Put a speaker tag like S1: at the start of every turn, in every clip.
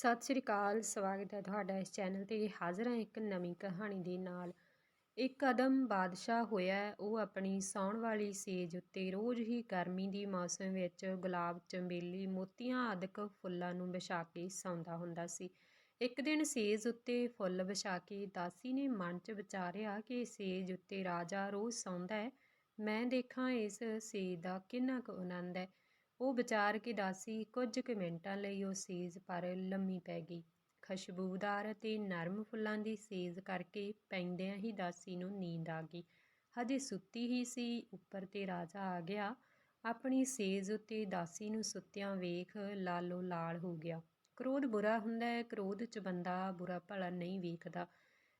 S1: ਸਤਿ ਸ੍ਰੀ ਅਕਾਲ, ਸਵਾਗਤ ਹੈ ਤੁਹਾਡਾ ਇਸ ਚੈਨਲ ਤੇ। ਹਾਜ਼ਰ ਹਾਂ ਇੱਕ ਨਵੀਂ ਕਹਾਣੀ ਦੇ ਨਾਲ। ਇੱਕ ਕਦਮ ਬਾਦਸ਼ਾਹ ਹੋਇਆ ਉਹ ਆਪਣੀ ਸੌਣ ਵਾਲੀ ਸੇਜ ਉੱਤੇ ਰੋਜ਼ ਹੀ ਗਰਮੀ ਦੀ ਮੌਸਮ ਵਿੱਚ ਗੁਲਾਬ ਚੰਬੇਲੀ ਮੋਤੀਆਂ ਆਦਿਕ ਫੁੱਲਾਂ ਨੂੰ ਵਿਛਾ ਕੇ ਸੌਂਦਾ ਹੁੰਦਾ ਸੀ। ਇੱਕ ਦਿਨ ਸੇਜ ਉੱਤੇ ਫੁੱਲ ਵਿਛਾ ਕੇ ਦਾਸੀ ਨੇ ਮਨ 'ਚ ਵਿਚਾਰਿਆ ਕਿ ਸੇਜ ਉੱਤੇ ਰਾਜਾ ਰੋਜ਼ ਸੌਂਦਾ ਹੈ। ਮੈਂ ਦੇਖਾਂ ਇਸ ਸੇਜ ਦਾ ਕਿੰਨਾ ਕੁ ਆਨੰਦ ਹੈ। ਉਹ ਵਿਚਾਰ ਕੇ ਦਾਸੀ ਕੁਝ ਕੁ ਮਿੰਟਾਂ ਲਈ ਉਹ ਸੇਜ ਪਰ ਲੰਮੀ ਪੈ ਗਈ। ਖੁਸ਼ਬੂਦਾਰ ਅਤੇ ਨਰਮ ਫੁੱਲਾਂ ਦੀ ਸੇਜ ਕਰਕੇ ਪੈਂਦਿਆਂ ਹੀ ਦਾਸੀ ਨੂੰ ਨੀਂਦ ਆ ਗਈ। ਹਜੇ ਸੁੱਤੀ ਹੀ ਸੀ, ਉੱਪਰ ਤੇ ਰਾਜਾ ਆ ਗਿਆ। ਆਪਣੀ ਸੇਜ ਉੱਤੇ ਦਾਸੀ ਨੂੰ ਸੁੱਤਿਆਂ ਵੇਖ ਲਾਲੋ ਲਾਲ ਹੋ ਗਿਆ। ਕ੍ਰੋਧ ਬੁਰਾ ਹੁੰਦਾ ਹੈ, ਕ੍ਰੋਧ 'ਚ ਬੰਦਾ ਬੁਰਾ ਭਲਾ ਨਹੀਂ ਵੇਖਦਾ।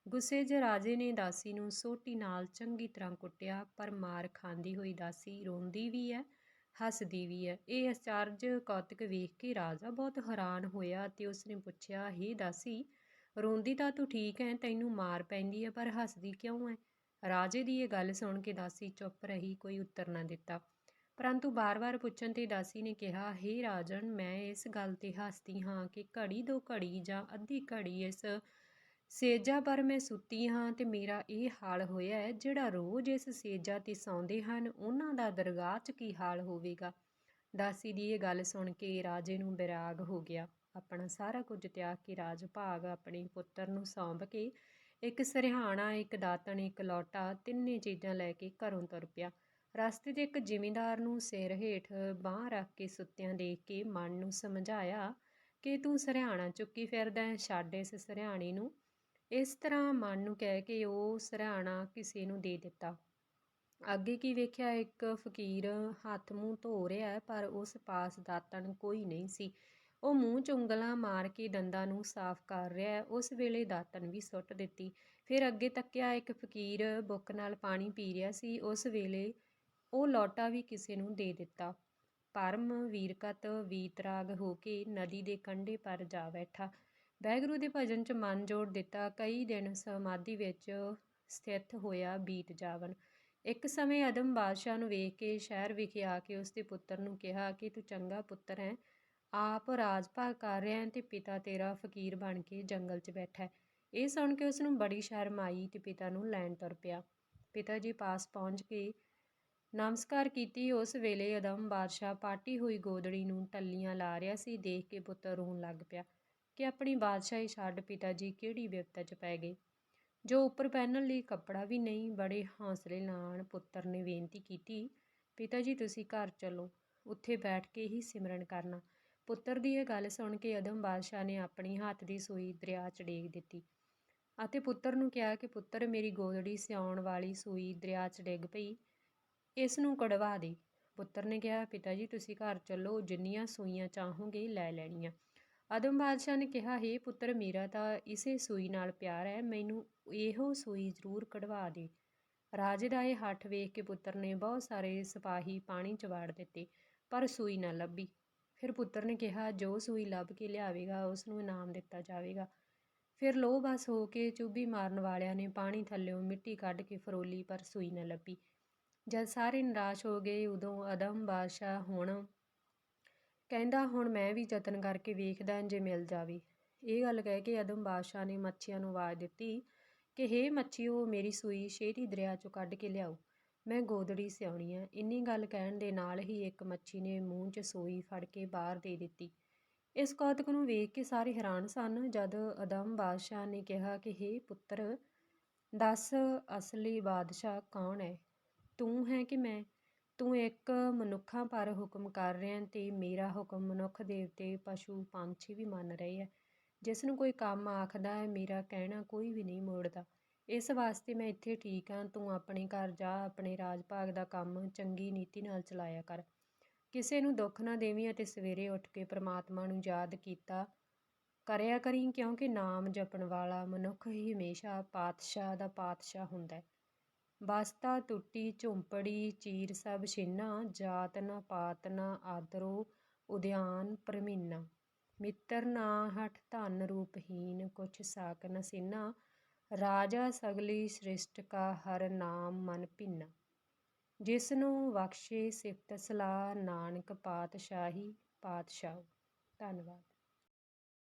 S1: ਗੁੱਸੇ 'ਚ ਰਾਜੇ ਨੇ ਦਾਸੀ ਨੂੰ ਸੋਟੀ ਨਾਲ ਚੰਗੀ ਤਰ੍ਹਾਂ ਕੁੱਟਿਆ, ਪਰ ਮਾਰ ਖਾਂਦੀ ਹੋਈ ਦਾਸੀ ਰੋਂਦੀ ਵੀ ਹੈ। ਹੱਸਦੀ ਵੀ ਹੈ। ਇਹ ਅਚਰਜ ਕੌਤਕ ਵੇਖ ਕੇ ਰਾਜਾ ਬਹੁਤ ਹੈਰਾਨ ਹੋਇਆ ਤੇ ਉਸਨੇ ਪੁੱਛਿਆ, ਹੀ ਦਾਸੀ, ਰੋਂਦੀ ਤਾਂ ਤੂੰ ਠੀਕ ਹੈ, ਤੈਨੂੰ ਮਾਰ ਪੈਂਦੀ ਹੈ, ਪਰ ਹੱਸਦੀ ਕਿਉਂ ਹੈ? ਰਾਜੇ ਦੀ ਇਹ ਗੱਲ ਸੁਣ ਕੇ ਦਾਸੀ ਚੁੱਪ ਰਹੀ, ਕੋਈ ਉੱਤਰ ਨਾ ਦਿੱਤਾ। ਪਰੰਤੂ ਬਾਰ-ਬਾਰ ਪੁੱਛਣ ਤੇ ਦਾਸੀ ਨੇ ਕਿਹਾ, ਹੇ ਰਾਜਨ, ਮੈਂ ਇਸ ਗੱਲ ਤੇ ਹੱਸਦੀ ਹਾਂ ਕਿ ਘੜੀ ਦੋ ਘੜੀ ਜਾਂ ਅੱਧੀ ਘੜੀ ਇਸ ਸੇਜਾ ਪਰ ਮੈਂ ਸੁੱਤੀ ਹਾਂ ਤੇ ਮੇਰਾ ਇਹ ਹਾਲ ਹੋਇਆ ਹੈ, ਜਿਹੜਾ ਰੋਜ਼ ਇਸ ਸੇਜਾ ਤੇ ਸੌਂਦੇ ਹਨ, ਉਹਨਾਂ ਦਾ ਦਰਗਾਹ 'ਚ ਕੀ ਹਾਲ ਹੋਵੇਗਾ? ਦਾਸੀ ਦੀ ਇਹ ਗੱਲ ਸੁਣ ਕੇ ਰਾਜੇ ਨੂੰ ਬਿਰਾਗ ਹੋ ਗਿਆ। ਆਪਣਾ ਸਾਰਾ ਕੁਝ ਤਿਆਗ ਕੇ ਰਾਜ ਭਾਗ ਆਪਣੇ ਪੁੱਤਰ ਨੂੰ ਸੌਂਪ ਕੇ ਇੱਕ ਸਰਹਾਣਾ, ਇੱਕ ਦਾਤਣ, ਇੱਕ ਲੋਟਾ, ਤਿੰਨੇ ਚੀਜ਼ਾਂ ਲੈ ਕੇ ਘਰੋਂ ਤੁਰ ਪਿਆ। ਰਸਤੇ 'ਚ ਇੱਕ ਜ਼ਿਮੀਂਦਾਰ ਨੂੰ ਸਿਰ ਹੇਠ ਬਾਹ ਰੱਖ ਕੇ ਸੁੱਤਿਆਂ ਦੇਖ ਕੇ ਮਨ ਨੂੰ ਸਮਝਾਇਆ, ਕਿ ਤੂੰ ਸਰਹਾਣਾ ਚੁੱਕੀ ਫਿਰਦਾ ਛੱਡ ਇਸ ਸਰਹਾਣੇ ਨੂੰ। ਇਸ ਤਰ੍ਹਾਂ ਮਨ ਨੂੰ ਕਹਿ ਕੇ ਉਹ ਸਰਾਣਾ ਕਿਸੇ ਨੂੰ ਦੇ ਦਿੱਤਾ। ਅੱਗੇ ਕੀ ਵੇਖਿਆ, ਇੱਕ ਫਕੀਰ ਹੱਥ ਮੂੰਹ ਧੋ ਰਿਹਾ ਪਰ ਉਸ ਪਾਸ ਦਾਤਣ ਕੋਈ ਨਹੀਂ ਸੀ। ਉਹ ਮੂੰਹ 'ਚ ਉਂਗਲਾਂ ਮਾਰ ਕੇ ਦੰਦਾਂ ਨੂੰ ਸਾਫ਼ ਕਰ ਰਿਹਾ ਉਸ ਵੇਲੇ ਦਾਤਣ ਵੀ ਸੁੱਟ ਦਿੱਤੀ। ਫਿਰ ਅੱਗੇ ਤੱਕਿਆ ਇੱਕ ਫਕੀਰ ਬੁੱਕ ਨਾਲ ਪਾਣੀ ਪੀ ਰਿਹਾ ਸੀ। ਉਸ ਵੇਲੇ ਉਹ ਲੋਟਾ ਵੀ ਕਿਸੇ ਨੂੰ ਦੇ ਦਿੱਤਾ। ਪਰਮ ਵੀਰਕਤ, ਵੀਤਰਾਗ ਹੋ ਕੇ ਨਦੀ ਦੇ ਕੰਢੇ ਪਰ ਜਾ ਬੈਠਾ। ਵੈਗਰੂ ਦੇ ਭਜਨ 'ਚ ਮਨ ਜੋੜ ਦਿੱਤਾ, ਕਈ ਦਿਨ ਸਮਾਧੀ ਵਿੱਚ ਸਥਿਤ ਹੋਇਆ ਬੀਤ ਜਾਵਨ ਇੱਕ ਸਮੇਂ ਅਦਮ ਬਾਦਸ਼ਾਹ ਨੂੰ ਵੇਖ ਕੇ ਸ਼ਹਿਰ ਵਿਖੇ ਆ ਕੇ ਉਸ ਦੇ ਪੁੱਤਰ ਨੂੰ ਕਿਹਾ ਕਿ ਤੂੰ ਚੰਗਾ ਪੁੱਤਰ ਹੈ, ਆਪ ਰਾਜ ਰਾਜਭਾਗ ਕਰ ਰਿਹਾ ਹੈ ਤੇ ਪਿਤਾ ਤੇਰਾ ਫਕੀਰ ਬਣ ਕੇ ਜੰਗਲ 'ਚ ਬੈਠਾ ਹੈ। ਇਹ ਸੁਣ ਕੇ ਉਸ ਨੂੰ ਬੜੀ ਸ਼ਰਮ ਆਈ ਤੇ ਪਿਤਾ ਨੂੰ ਲੈਣ ਤੁਰ ਪਿਆ। ਪਿਤਾ ਜੀ ਪਾਸ ਪਹੁੰਚ ਕੇ ਨਮਸਕਾਰ ਕੀਤੀ। ਉਸ ਵੇਲੇ ਅਦਮ ਬਾਦਸ਼ਾਹ ਪਾਟੀ ਹੋਈ ਗੋਦੜੀ ਨੂੰ ਟੱਲੀਆਂ ਲਾ ਰਿਹਾ ਸੀ, ਦੇਖ ਕੇ ਪੁੱਤਰ ਰੋਣ ਲੱਗ ਪਿਆ। ਕਿ ਆਪਣੀ ਬਾਦਸ਼ਾਹੀ ਛੱਡ ਪਿਤਾ ਜੀ ਕਿਹੜੀ ਵਿਪਤਾ 'ਚ ਪੈ ਗਏ। ਜੋ ਉੱਪਰ ਪਹਿਨਣ ਲਈ ਕੱਪੜਾ ਵੀ ਨਹੀਂ, ਬੜੇ ਹੌਸਲੇ ਨਾਲ ਪੁੱਤਰ ਨੇ ਬੇਨਤੀ ਕੀਤੀ, ਪਿਤਾ ਜੀ, ਤੁਸੀਂ ਘਰ ਚਲੋ, ਉੱਥੇ ਬੈਠ ਕੇ ਹੀ ਸਿਮਰਨ ਕਰਨਾ। ਪੁੱਤਰ ਦੀ ਇਹ ਗੱਲ ਸੁਣ ਕੇ ਅਦਮ ਬਾਦਸ਼ਾਹ ਨੇ ਆਪਣੀ ਹੱਥ ਦੀ ਸੂਈ ਦਰਿਆ 'ਚ ਡੇਗ ਦਿੱਤੀ ਅਤੇ ਪੁੱਤਰ ਨੂੰ ਕਿਹਾ ਕਿ, ਪੁੱਤਰ, ਮੇਰੀ ਗੋਦੜੀ ਸਿਆਉਣ ਵਾਲੀ ਸੂਈ ਦਰਿਆ 'ਚ ਡਿੱਗ ਪਈ, ਇਸ ਨੂੰ ਕਢਵਾ ਦੇ। ਪੁੱਤਰ ਨੇ ਕਿਹਾ, ਪਿਤਾ ਜੀ, ਤੁਸੀਂ ਘਰ ਚੱਲੋ, ਜਿੰਨੀਆਂ ਸੂਈਆਂ ਚਾਹੋਗੇ ਲੈ ਲੈਣੀਆਂ। ਆਦਮ ਬਾਦਸ਼ਾਹ ਨੇ ਕਿਹਾ, ਹੈ ਪੁੱਤਰ ਮੇਰਾ, ਤਾਂ ਇਸੇ ਸੂਈ ਨਾਲ ਪਿਆਰ ਹੈ, ਮੈਨੂੰ ਇਹੋ ਸੂਈ ਜ਼ਰੂਰ ਕਢਵਾ ਦੇ ਰਾਜੇ ਦਾ ਇਹ ਹੱਠ ਵੇਖ ਕੇ ਪੁੱਤਰ ਨੇ ਬਹੁਤ ਸਾਰੇ ਸਿਪਾਹੀ ਪਾਣੀ ਚ ਵਾੜ ਦਿੱਤੇ, ਪਰ ਸੂਈ ਨਾ ਲੱਭੀ। ਫਿਰ ਪੁੱਤਰ ਨੇ ਕਿਹਾ, ਜੋ ਸੂਈ ਲੱਭ ਕੇ ਲਿਆਵੇਗਾ ਉਸ ਨੂੰ ਇਨਾਮ ਦਿੱਤਾ ਜਾਵੇਗਾ ਫਿਰ ਲੋਹ ਬਸ ਹੋ ਕੇ ਚੁੱਭੀ ਮਾਰਨ ਵਾਲਿਆਂ ਨੇ ਪਾਣੀ ਥੱਲੇੋਂ ਮਿੱਟੀ ਕੱਢ ਕੇ ਫਰੋਲੀ, ਪਰ ਸੂਈ ਨਾ ਲੱਭੀ। ਜਦ ਸਾਰੇ ਨਿਰਾਸ਼ ਹੋ ਗਏ, ਉਦੋਂ ਅਦਮ ਬਾਦਸ਼ਾਹ ਹੁਣ ਕਹਿੰਦਾ, ਹੁਣ ਮੈਂ ਵੀ ਯਤਨ ਕਰਕੇ ਵੇਖਦਾ ਜੇ ਮਿਲ ਜਾਵੇ। ਇਹ ਗੱਲ ਕਹਿ ਕੇ ਅਦਮ ਬਾਦਸ਼ਾਹ ਨੇ ਮੱਛੀਆਂ ਨੂੰ ਆਵਾਜ਼ ਦਿੱਤੀ ਕਿ, ਹੇ ਮੱਛੀਓ, ਮੇਰੀ ਸੂਈ ਛੇਤੀ ਦਰਿਆ ਚੋਂ ਕੱਢ ਕੇ ਲਿਆਓ। ਮੈਂ ਗੋਦੜੀ ਸਿਆਉਣੀ ਆ। ਇੰਨੀ ਗੱਲ ਕਹਿਣ ਦੇ ਨਾਲ ਹੀ ਇੱਕ ਮੱਛੀ ਨੇ ਮੂੰਹ 'ਚ ਸੂਈ ਫੜ ਕੇ ਬਾਹਰ ਦੇ ਦਿੱਤੀ। ਇਸ ਕੌਤਕ ਨੂੰ ਵੇਖ ਕੇ ਸਾਰੇ ਹੈਰਾਨ ਸਨ, ਜਦ ਅਦਮ ਬਾਦਸ਼ਾਹ ਨੇ ਕਿਹਾ ਕਿ, ਹੇ ਪੁੱਤਰ, ਦੱਸ ਅਸਲੀ ਬਾਦਸ਼ਾਹ ਕੌਣ ਹੈ ਤੂੰ ਹੈ ਕਿ ਮੈਂ? ਤੂੰ ਇੱਕ ਮਨੁੱਖਾਂ ਪਰ ਹੁਕਮ ਕਰ ਰਿਹਾ ਤੇ ਮੇਰਾ ਹੁਕਮ ਮਨੁੱਖ ਦੇਵਤੇ ਪਸ਼ੂ ਪੰਛੀ ਵੀ ਮੰਨ ਰਹੇ ਆ ਜਿਸ ਨੂੰ ਕੋਈ ਕੰਮ ਆਖਦਾ ਹੈ, ਮੇਰਾ ਕਹਿਣਾ ਕੋਈ ਵੀ ਨਹੀਂ ਮੋੜਦਾ। ਇਸ ਵਾਸਤੇ ਮੈਂ ਇੱਥੇ ਠੀਕ ਹਾਂ, ਤੂੰ ਆਪਣੇ ਘਰ ਜਾ, ਆਪਣੇ ਰਾਜ ਭਾਗ ਦਾ ਕੰਮ ਚੰਗੀ ਨੀਤੀ ਨਾਲ ਚਲਾਇਆ ਕਰ। ਕਿਸੇ ਨੂੰ ਦੁੱਖ ਨਾ ਦੇਵੀਂ ਅਤੇ ਸਵੇਰੇ ਉੱਠ ਕੇ ਪ੍ਰਮਾਤਮਾ ਨੂੰ ਯਾਦ ਕੀਤਾ ਕਰਿਆ ਕਰੀ, ਕਿਉਂਕਿ ਨਾਮ ਜਪਣ ਵਾਲਾ ਮਨੁੱਖ ਹੀ ਹਮੇਸ਼ਾ ਪਾਤਸ਼ਾਹ ਦਾ ਪਾਤਸ਼ਾਹ ਹੁੰਦਾ ਹੈ। ਬਸਤਾ ਟੁੱਟੀ, ਝੁੰਪੜੀ, ਚੀਰ ਸਭ ਛਿੰਨਾ, ਜਾਤ ਨਾ ਪਾਤ ਨਾ ਆਦਰੋ ਉਦਿਆਨ ਪਰਮੀਨਾ। ਮਿੱਤਰ ਨਾ ਹਠ ਧਨ ਰੂਪਹੀਨ ਕੁਛ ਸਾਕ ਨ ਸਿਨਾ। ਰਾਜਾ ਸਗਲੀ ਸ੍ਰਿਸ਼ਟ ਕਾ ਹਰ ਨਾਮ ਮਨ ਭਿੰਨਾ। ਜਿਸ ਨੂੰ ਬਖਸ਼ੇ ਸਿਫਤ ਸਲਾਹ, ਨਾਨਕ ਪਾਤਸ਼ਾਹੀ ਪਾਤਸ਼ਾਹ। ਧੰਨਵਾਦ।